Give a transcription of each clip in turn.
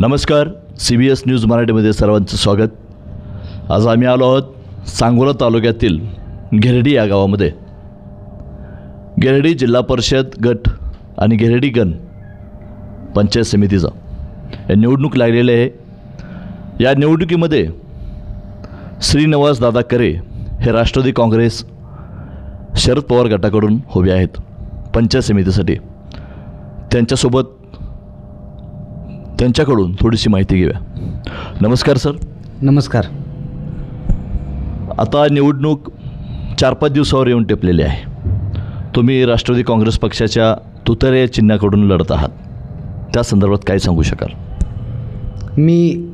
नमस्कार C B S news मराठीमध्ये सर्वांचं स्वागत. आज आम्ही आलो आहोत सांगोला तालुक्यातील घेरडी या गावामध्ये. घेरडी जिल्हा परिषद गट आणि घेरडी गण पंचायत समितीचा. या निवडणूक लागलेली आहे. या निवडणुकीमध्ये श्रीनिवास दादा करे हे राष्ट्रवादी काँग्रेस शरद पवार गटाकडून उभे आहेत. पंचायत समितीसाठी. त्यांच्यासोबत त्यांच्याकडून थोडीशी माहिती घेऊया. नमस्कार सर. नमस्कार. आता निवडणूक चार पाच दिवसावर येऊन टेपलेली आहे. तुम्ही राष्ट्रवादी काँग्रेस पक्षाच्या तुतारे चिन्हाकडून लढत आहात. त्या संदर्भात काय सांगू शकाल? मी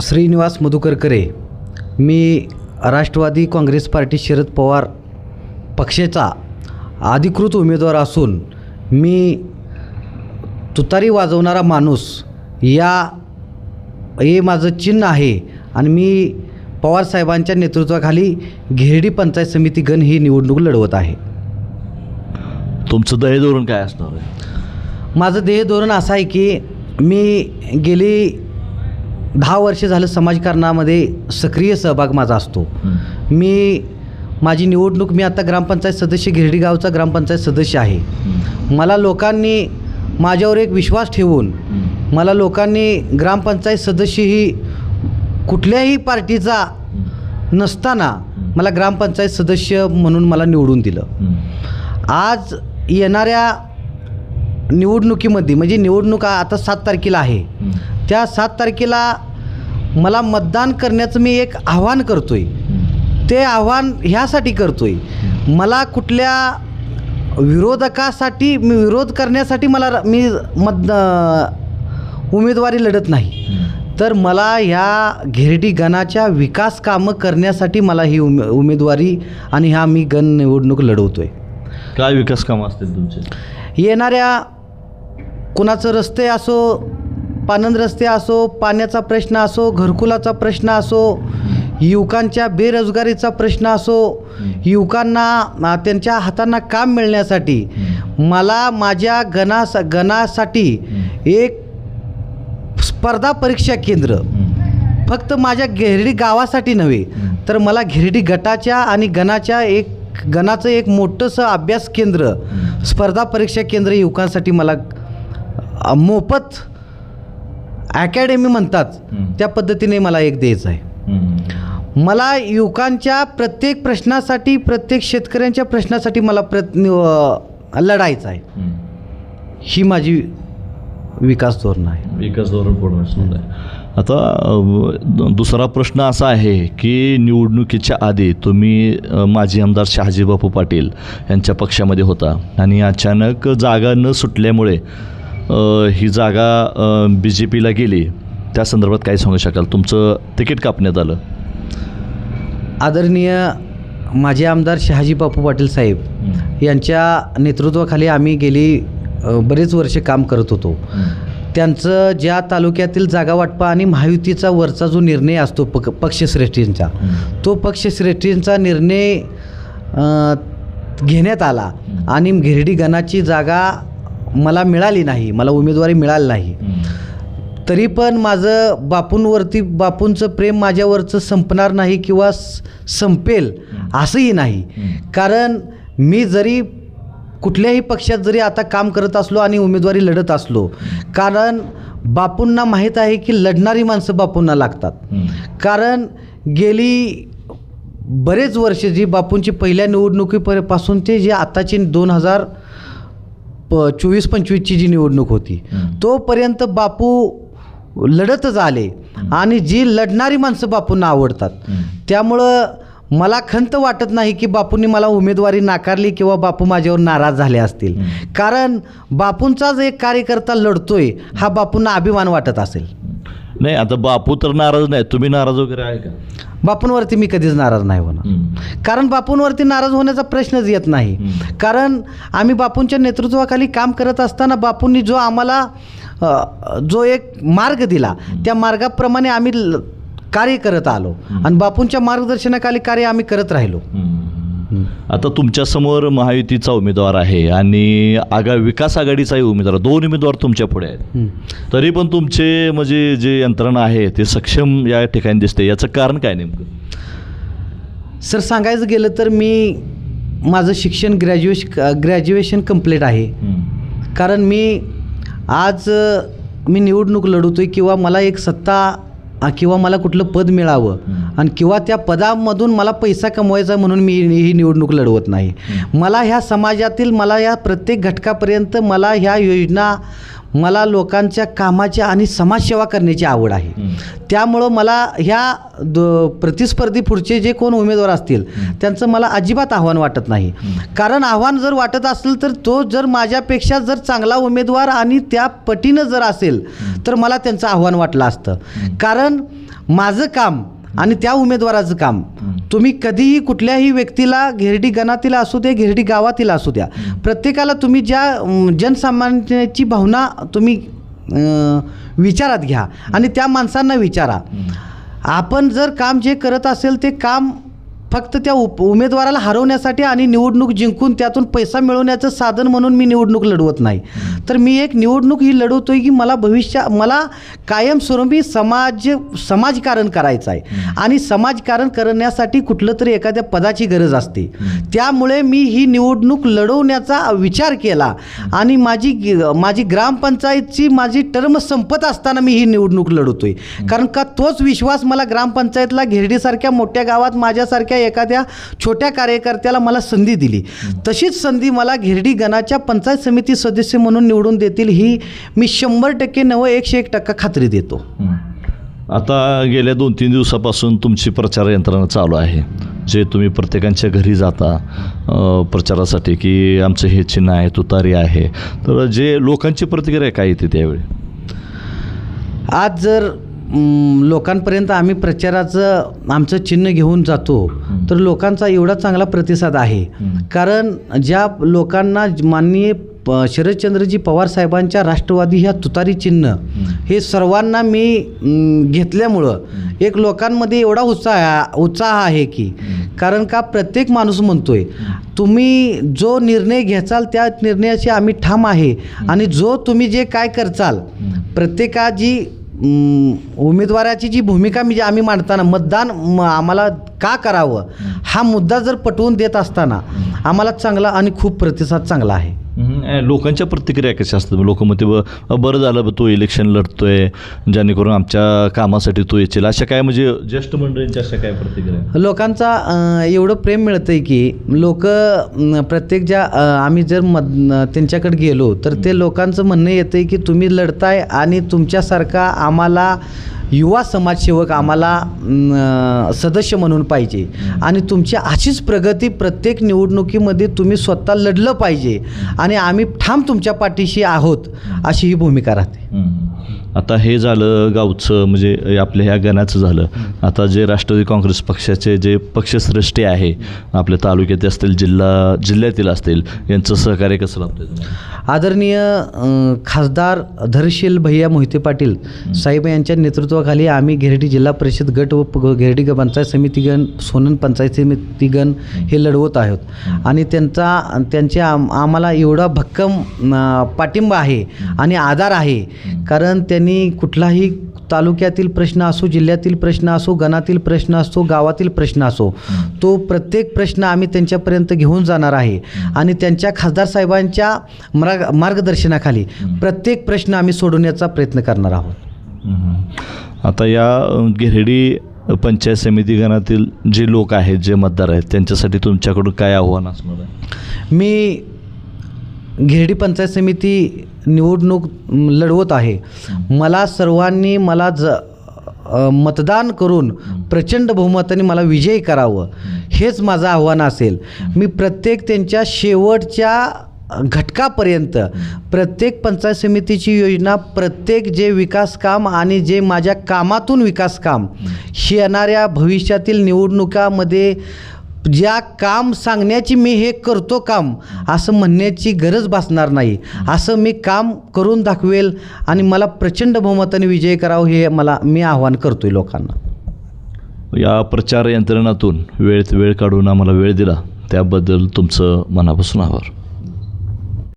श्रीनिवास मधुकर करे मी राष्ट्रवादी काँग्रेस पार्टी शरद पवार पक्षाचा अधिकृत उमेदवार असून मी तुतारी वाजवणारा माणूस या हे माझं चिन्ह आहे. आणि मी पवारसाहेबांच्या नेतृत्वाखाली घेरडी पंचायत समिती गण ही निवडणूक लढवत आहे. तुमचं ध्येय धोरण काय असणार आहे? माझं ध्येय धोरण असं आहे की मी गेली दहा वर्ष झालं समाजकारणामध्ये सक्रिय सहभाग माझा असतो. मी माझी निवडणूक मी आता ग्रामपंचायत सदस्य गिरडी गावचा ग्रामपंचायत सदस्य आहे. मला लोकांनी माझ्यावर एक विश्वास ठेवून मला लोकांनी ग्रामपंचायत सदस्य ही कुठल्याही पार्टीचा नसताना मला ग्रामपंचायत सदस्य म्हणून मला निवडून दिलं. आज येणाऱ्या निवडणुकीमध्ये म्हणजे निवडणूक आता सात तारखेला आहे. त्या सात तारखेला मला मतदान करण्याचं मी एक आव्हान करतोय. ते आव्हान ह्यासाठी करतोय. मला कुठल्या विरोधकासाठी मी विरोध करण्यासाठी मला मी मत उमेदवारी लढत नाही. तर मला ह्या घेरडी गणाच्या विकास कामं करण्यासाठी मला ही उमे उमेदवारी आणि ह्या मी गण निवडणूक लढवतोय. काय विकास कामं असतील तुमचे? येणाऱ्या कुणाचं रस्ते असो पानंद रस्ते असो पाण्याचा प्रश्न असो घरकुलाचा प्रश्न असो युवकांच्या बेरोजगारीचा प्रश्न असो युवकांना त्यांच्या हातांना काम मिळण्यासाठी मला माझ्या गणास गणासाठी एक स्पर्धा परीक्षा केंद्र. फक्त माझ्या घेरडी गावासाठी नव्हे तर मला घेरडी गटाच्या आणि गणाच्या एक गणाचं एक मोठंसं अभ्यास केंद्र स्पर्धा परीक्षा केंद्र युवकांसाठी मला मोफत अकॅडमी म्हणतात त्या पद्धतीने मला एक द्यायचं आहे. मला युवकांच्या प्रत्येक प्रश्नासाठी प्रत्येक शेतकऱ्यांच्या प्रश्नासाठी मला प्रत लढायचं आहे. ही माझी विकास धोरण आहे. विकास धोरण पूर्ण असणार आहे. आता दुसरा प्रश्न असा आहे की निवडणुकीच्या आधी तुम्ही माजी आमदार शहाजीबापू पाटील यांच्या पक्षामध्ये होता. आणि अचानक जागा न सुटल्यामुळे ही जागा बी जे पीला गेली. त्या संदर्भात काय सांगू शकाल? तुमचं तिकीट कापण्यात आलं. आदरणीय माजी आमदार शहाजी बापू पाटील साहेब यांच्या नेतृत्वाखाली आम्ही गेली बरेच वर्षे काम करत होतो. त्यांचं ज्या तालुक्यातील जागा वाटपा आणि महायुतीचा वरचा जो निर्णय असतो पक पक्षश्रेष्ठींचा तो पक्षश्रेष्ठींचा निर्णय घेण्यात आला आणि घेरडी गणाची जागा मला मिळाली नाही मला उमेदवारी मिळाली नाही. तरी पण माझं बापूंवरती बापूंचं प्रेम माझ्यावरचं संपणार नाही किंवा संपेल असंही नाही. कारण मी जरी कुठल्याही पक्षात जरी आता काम करत असलो आणि उमेदवारी लढत असलो कारण बापूंना माहीत आहे की लढणारी माणसं बापूंना लागतात. कारण गेली बरेच वर्ष जी बापूंची पहिल्या निवडणुकीपासून ते जे आताची दोन हजार प चोवीस पंचवीसची जी निवडणूक होती तोपर्यंत बापू लढतच आले आणि जी लढणारी माणसं बापूंना आवडतात त्यामुळं मला खंत वाटत नाही की बापूंनी मला उमेदवारी नाकारली किंवा बापू माझ्यावर नाराज झाले असतील. कारण बापूंचाच एक कार्यकर्ता लढतोय हा बापूंना अभिमान वाटत असेल. नाही आता बापू तर नाराज नाही. तुम्ही नाराज वगैरे आहे का? बापूंवरती मी कधीच नाराज नाही होणार. कारण बापूंवरती नाराज होण्याचा प्रश्नच येत नाही. कारण आम्ही बापूंच्या नेतृत्वाखाली काम करत असताना बापूंनी जो आम्हाला जो एक मार्ग दिला त्या मार्गाप्रमाणे आम्ही कार्य करत आलो. आणि बापूंच्या मार्गदर्शनाखाली कार्य आम्ही करत राहिलो. आता तुमच्यासमोर महायुतीचा उमेदवार आहे आणि आगा विकास आघाडीचाही उमेदवार दोन उमेदवार तुमच्यापुढे आहेत. तरी पण तुमचे म्हणजे जे यंत्रणा आहे ते सक्षम या ठिकाणी दिसते. याचं कारण काय नेमकं? सर सांगायचं गेलं तर मी माझं शिक्षण ग्रॅज्युएशन ग्रॅज्युएशन कंप्लीट आहे. कारण मी आज मी निवडणूक लढवतो आहे किंवा मला एक सत्ता किंवा मला कुठलं पद मिळावं. आणि किंवा त्या पदामधून मला पैसा कमवायचा म्हणून मी ही निवडणूक लढवत नाही. मला ह्या समाजातील मला या प्रत्येक घटकापर्यंत मला ह्या योजना मला लोकांच्या कामाची आणि समाजसेवा करण्याची आवड आहे. त्यामुळं मला ह्या द प्रतिस्पर्धी पुढचे जे कोण उमेदवार असतील त्यांचं मला अजिबात आव्हान वाटत नाही. कारण आव्हान जर वाटत असेल तर तो जर माझ्यापेक्षा जर चांगला उमेदवार आणि त्या पटीनं जर असेल तर मला त्यांचं आव्हान वाटलं असतं. कारण माझं काम आणि त्या उमेदवाराचं काम तुम्ही कधीही कुठल्याही व्यक्तीला घेरडी गणातील असू दे घेरडी गावातील असू द्या प्रत्येकाला तुम्ही ज्या जनसामान्याची भावना तुम्ही विचारात घ्या. आणि त्या माणसांना विचारा. आपण जर काम जे करत असेल ते काम फक्त त्या उप उमेदवाराला हरवण्यासाठी आणि निवडणूक जिंकून त्यातून पैसा मिळवण्याचं साधन म्हणून मी निवडणूक लढवत नाही. तर मी एक निवडणूक ही लढवतो आहे की मला भविष्या मला कायमस्वरूपी समाज समाजकारण करायचं आहे. आणि समाजकारण करण्यासाठी कुठलं तरी एखाद्या पदाची गरज असते. त्यामुळे मी ही निवडणूक लढवण्याचा विचार केला. आणि माझी ग- माझी ग्रामपंचायतची माझी टर्म संपत असताना मी ही निवडणूक लढवतोय. कारण का तोच विश्वास मला ग्रामपंचायतला घेरडीसारख्या मोठ्या गावात माझ्यासारख्या एखाद्या छोट्या कार्यकर्त्याला मला संधी दिली. तशीच संधी मला घेरडी गणाच्या पंचायत समिती सदस्य म्हणून निवडून देतील ही मी शंभर टक्के नव एकशे एक टक्का खात्री देतो. आता गेल्या दोन तीन दिवसापासून तुमची प्रचार यंत्रणा चालू आहे. जे तुम्ही प्रत्येकांच्या घरी जाता प्रचारासाठी की आमचं हे चिन्ह आहे तुतारी आहे. तर जे लोकांची प्रतिक्रिया काय येते त्यावेळी? आज जर लोकांपर्यंत आम्ही प्रचाराचं आमचं चिन्ह घेऊन जातो. तर लोकांचा एवढा चांगला प्रतिसाद आहे. कारण ज्या लोकांना माननीय प- शरदचंद्रजी पवार साहेबांच्या राष्ट्रवादी ह्या तुतारी चिन्ह हे सर्वांना मी घेतल्यामुळं एक लोकांमध्ये एवढा उत्साह उत्साह आहे की कारण का प्रत्येक माणूस म्हणतोय तुम्ही जो निर्णय घ्याचाल त्या निर्णयाशी आम्ही ठाम आहे. आणि जो तुम्ही जे काय करचाल प्रत्येकाची उमेदवाराची जी भूमिका म्हणजे आम्ही मांडताना मतदान म, आम्हाला का करावं? हा मुद्दा जर पटवून देत असताना आम्हाला चांगला आणि खूप प्रतिसाद चांगला आहे. लोकांच्या प्रतिक्रिया कशा असतात? लोक म्हणते बरं झालं बा तू इलेक्शन लढतोय जेणेकरून आमच्या कामासाठी तू येशील. अशा काय म्हणजे ज्येष्ठ मंडळींच्या अशा काय प्रतिक्रिया लोकांचा एवढं प्रेम मिळतं आहे की लोक प्रत्येक ज्या आम्ही जर न- त्यांच्याकडे गेलो तर ते लोकांचं म्हणणं येतं आहे की तुम्ही लढताय आणि तुमच्यासारखा आम्हाला युवा समाजसेवक आम्हाला सदस्य म्हणून पाहिजे. आणि तुमची अशीच प्रगती प्रत्येक निवडणुकीमध्ये तुम्ही स्वतः लढलं पाहिजे. आणि आम्ही ठाम तुमच्या पाठीशी आहोत अशी ही भूमिका राहते. आता हे झालं गावचं म्हणजे आपल्या ह्या गणाचं झालं. आता जे राष्ट्रवादी काँग्रेस पक्षाचे जे पक्षश्रेष्ठी आहे आपल्या तालुक्यात असतील जिल्हा जिल्ह्यातील असतील यांचं सहकार्य कसं लाभतं आदरणीय खासदार धरशील भैया मोहिते पाटील साहेब यांच्या नेतृत्वाखाली आम्ही घेरडी जिल्हा परिषद गट व घेरडी पंचायत समिती गण सोनन पंचायत समिती गण हे लढवत आहोत. आणि त्यांचा त्यांचे आम आम्हाला एवढा भक्कम पाठिंबा आहे आणि आधार आहे. कारण त्यांनी कुठलाही तालुक्यातील प्रश्न असो जिल्ह्यातील प्रश्न असो गणातील प्रश्न असो गावातील प्रश्न असो तो प्रत्येक प्रश्न आम्ही त्यांच्यापर्यंत घेऊन जाणार आहे. आणि त्यांच्या खासदार साहेबांच्या मार्ग मार्गदर्शनाखाली प्रत्येक प्रश्न आम्ही सोडवण्याचा प्रयत्न करणार आहोत. आता या गिरडी पंचायत समिती गणातील जे लोक आहेत जे मतदार आहेत त्यांच्यासाठी तुमच्याकडून काय आव्हान असणार आहे? मी घेरडी पंचायत समिती निवडणूक लढवत आहे. मला सर्वांनी मला ज मतदान करून प्रचंड बहुमताने मला विजयी करावं. हेच माझं आव्हान असेल. मी प्रत्येक त्यांच्या शेवटच्या घटकापर्यंत प्रत्येक पंचायत समितीची योजना प्रत्येक जे विकास काम आणि जे माझ्या कामातून विकास काम हे येणाऱ्या भविष्यातील निवडणुकामध्ये ज्या काम सांगण्याची मी हे करतो काम असं म्हणण्याची गरज भासणार नाही. असं मी काम करून दाखवेल आणि मला प्रचंड बहुमताने विजय करावं हे मला मी आव्हान करतोय लोकांना. या प्रचार यंत्रणातून वेळेत वेळ काढून आम्हाला वेळ दिला त्याबद्दल तुमचं मनापासून आभार.